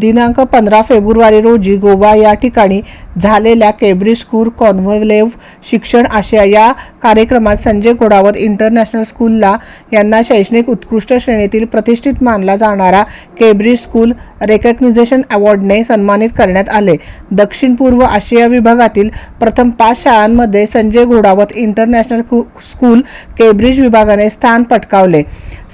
दिनांक पंधरा फेब्रुवारी रोजी गोवा या ठिकाणी झालेल्या केब्रिज स्कूल कॉन्व्हलेव्ह शिक्षण आशिया या कार्यक्रमात संजय घोडावत इंटरनॅशनल स्कूलला यांना शैक्षणिक उत्कृष्ट श्रेणीतील प्रतिष्ठित मानला जाणारा केब्रिज स्कूल रेकग्निझेशन अवॉर्डने सन्मानित करण्यात आले. दक्षिण पूर्व आशिया विभागातील प्रथम पाच शाळांमध्ये Sanjay Ghodawat international school Cambridge विभागाने स्थान पटकावले.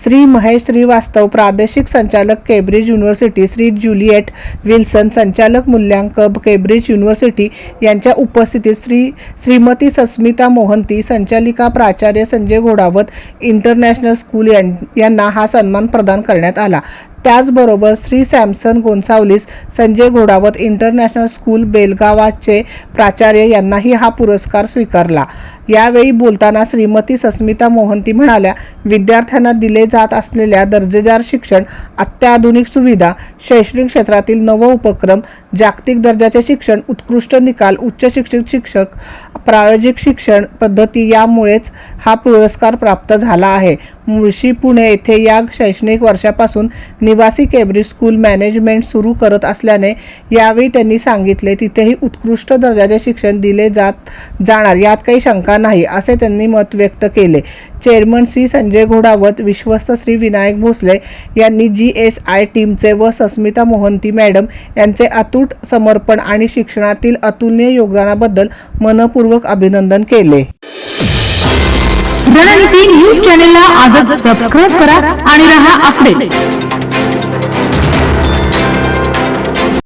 श्री महेश श्रीवास्तव प्रादेशिक संचालक Cambridge university Shri Juliet Wilson संचालक मूल्यांक केब्रिज युनिव्हर्सिटी यांच्या उपस्थितीत श्री श्रीमती सस्मिता मोहंती संचालिका प्राचार्य संजय घोडावत इंटरनॅशनल स्कूल यां- यांना हा सन्मान प्रदान करण्यात आला. त्याचबरोबर श्री सॅमसन गोन्सावलीस संजय घोडावत इंटरनॅशनल स्कूल बेलगावाचे प्राचार्य यांनाही हा पुरस्कार स्वीकारला. यावेळी बोलताना श्रीमती सस्मिता मोहंती म्हणाल्या विद्यार्थ्यांना दिले जात असलेल्या दर्जेदार शिक्षण अत्याधुनिक सुविधा शैक्षणिक क्षेत्रातील नव उपक्रम जागतिक दर्जाचे शिक्षण उत्कृष्ट निकाल उच्च शिक्षित शिक्षक प्रायोजिक शिक्षण पद्धती यामुळेच हा पुरस्कार प्राप्त झाला आहे. मुळशी पुणे येथे या शैक्षणिक वर्षापासून निवासी केब्रिज स्कूल मॅनेजमेंट सुरू करत असल्याने यावेळी त्यांनी सांगितले तिथेही उत्कृष्ट दर्जाचे शिक्षण दिले जात जाणार यात काही शंका नाही असे त्यांनी मत व्यक्त केले. चेअरमन श्री संजय घोडावत विश्वस्त श्री. विनायक भोसले यांनी जी एस आय टीमचे व सस्मिता मोहंती मॅडम यांचे अतूट समर्पण आणि शिक्षणातील अतुलनीय योगदानाबद्दल मनपूर्वक अभिनंदन केले. विज्ञान आणि तीन न्यूज चॅनेलला आजच सबस्क्राईब करा आणि रहा अपडेट